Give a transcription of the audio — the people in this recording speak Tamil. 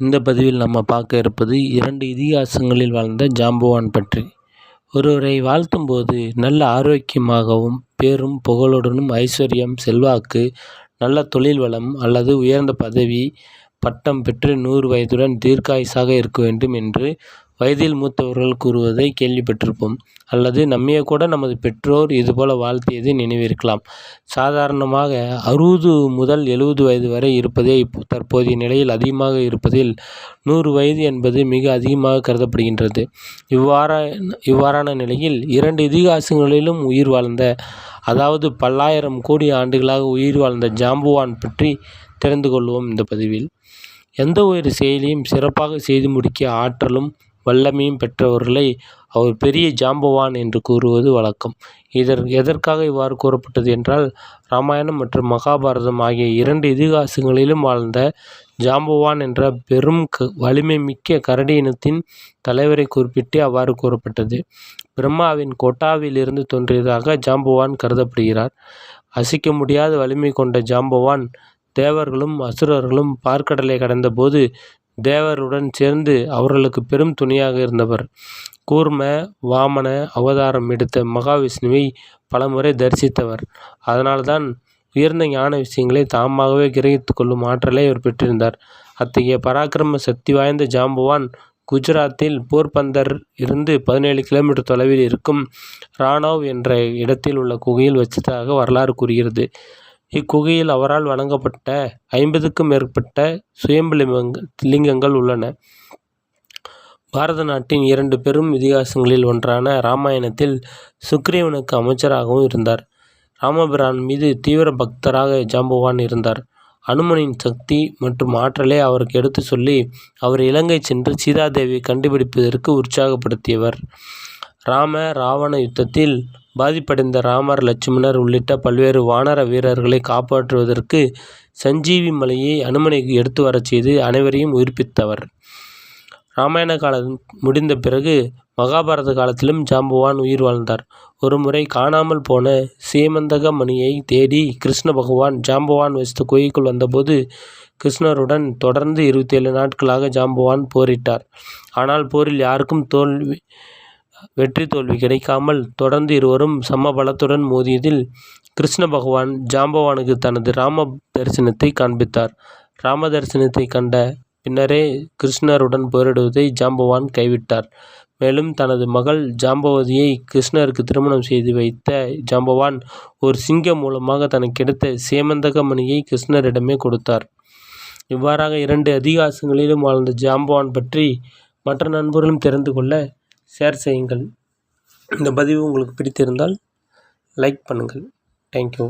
இந்த பதிவில் நம்ம பார்க்க இருப்பது இரண்டு இதிகாசங்களில் வாழ்ந்த ஜாம்பவான் பற்றி. ஒருவரை வாழ்த்தும் போது நல்ல ஆரோக்கியமாகவும் பேரும் புகழுடனும் ஐஸ்வர்யம் செல்வாக்கு நல்ல தொழில் வளம் அல்லது உயர்ந்த பதவி பட்டம் பெற்று நூறு வயதுடன் தீர்க்காயுசாக இருக்க வேண்டும் என்று வயதில் மூத்தவர்கள் கூறுவதை கேள்விப்பட்டிருப்போம். அல்லது நம்மையே கூட நமது பெற்றோர் இதுபோல வாழ்த்தியதை நினைவிருக்கலாம். சாதாரணமாக அறுபது முதல் எழுபது வயது வரை இருப்பதே தற்போதைய நிலையில் அதிகமாக இருப்பதில் நூறு வயது என்பது மிக அதிகமாக கருதப்படுகின்றது. இவ்வாறா இவ்வாறான நிலையில் இரண்டு இதிகாசங்களிலும் உயிர் வாழ்ந்த அதாவது பல்லாயிரம் கோடி ஆண்டுகளாக உயிர் வாழ்ந்த ஜாம்புவான் பற்றி தெரிந்து கொள்வோம் இந்த பதிவில். எந்த ஒரு செயலையும் சிறப்பாக செய்து முடிக்க ஆற்றலும் வல்லமையும் பெற்றவர்களை அவர் பெரிய ஜாம்பவான் என்று கூறுவது வழக்கம். இதர் எதற்காக இவ்வாறு கூறப்பட்டது என்றால் ராமாயணம் மற்றும் மகாபாரதம் ஆகிய இரண்டு இதிகாசங்களிலும் வாழ்ந்த ஜாம்பவான் என்ற பெரும் க வலிமை மிக்க கரடி இனத்தின் தலைவரை குறிப்பிட்டு அவ்வாறு கூறப்பட்டது. பிரம்மாவின் கொட்டாவிலிருந்து தோன்றியதாக ஜாம்பவான் கருதப்படுகிறார். அசைக்க முடியாத வலிமை கொண்ட ஜாம்பவான் தேவர்களும் அசுரர்களும் பார்க்கடலை கடந்தபோது தேவருடன் சேர்ந்து அவர்களுக்கு பெரும் துணையாக இருந்தவர். கூர்ம வாமன அவதாரம் எடுத்த மகாவிஷ்ணுவை பலமுறை தரிசித்தவர். அதனால்தான் உயர்ந்த ஞான விஷயங்களை தாமாகவே கிரகித்து கொள்ளும் ஆற்றலை அவர் பெற்றிருந்தார். அத்தகைய பராக்கிரம சக்தி வாய்ந்த ஜாம்பவான் குஜராத்தில் போர்பந்தர் இருந்து பதினேழு கிலோமீட்டர் தொலைவில் இருக்கும் ராணவ் என்ற இடத்தில் உள்ள குகையில் வச்சதாக வரலாறு கூறுகிறது. இக்குகையில் அவரால் வணங்கப்பட்ட ஐம்பதுக்கும் மேற்பட்ட சுயம்பு லிங்கங்கள் உள்ளன. பாரத நாட்டின் இரண்டு பெரும் இதிகாசங்களில் ஒன்றான இராமாயணத்தில் சுக்ரீவனுக்கு அமைச்சராகவும் இருந்தார். ராமபிரான் மீது தீவிர பக்தராக ஜாம்பவான் இருந்தார். அனுமனின் சக்தி மற்றும் ஆற்றலை அவருக்கு எடுத்து சொல்லி அவர் இலங்கை சென்று சீதாதேவியை கண்டுபிடிப்பதற்கு உற்சாகப்படுத்தியவர். ராம ராவண யுத்தத்தில் பாதிப்படைந்த ராமர் லட்சுமணர் உள்ளிட்ட பல்வேறு வானர வீரர்களை காப்பாற்றுவதற்கு சஞ்சீவி மலையை அனுமனைக்கு எடுத்து வரச் செய்து அனைவரையும் உயிர்ப்பித்தவர். ராமாயண காலம் முடிந்த பிறகு மகாபாரத காலத்திலும் ஜாம்பவான் உயிர் வாழ்ந்தார். ஒருமுறை காணாமல் போன சீமந்தக மணியை தேடி கிருஷ்ண பகவான் ஜாம்பவான் வசித்த கோயிலுக்குள் வந்தபோது கிருஷ்ணருடன் தொடர்ந்து இருபத்தி ஏழு நாட்களாக ஜாம்பவான் போரிட்டார். ஆனால் போரில் யாருக்கும் தோல்வி வெற்றி தோல்வி கிடைக்காமல் தொடர்ந்து இருவரும் சம பலத்துடன் மோதியதில் கிருஷ்ண பகவான் ஜாம்பவானுக்கு தனது ராம தரிசனத்தை காண்பித்தார். ராம தரிசனத்தை கண்ட பின்னரே கிருஷ்ணருடன் போரிடுவதை ஜாம்பவான் கைவிட்டார். மேலும் தனது மகள் ஜாம்பவதியை கிருஷ்ணருக்கு திருமணம் செய்து வைத்த ஜாம்பவான் ஒரு சிங்கம் மூலமாக தனக்கு கிடைத்த சேமந்தக மணியை கிருஷ்ணரிடமே கொடுத்தார். இவ்வாறாக இரண்டு அதிகாசங்களிலும் வாழ்ந்த ஜாம்பவான் பற்றி மற்ற நண்பர்களும் தெரிந்து கொள்ள ஷேர் செய்யுங்கள். இந்த பதிவு உங்களுக்கு பிடித்திருந்தால் லைக் பண்ணுங்கள். தேங்க்யூ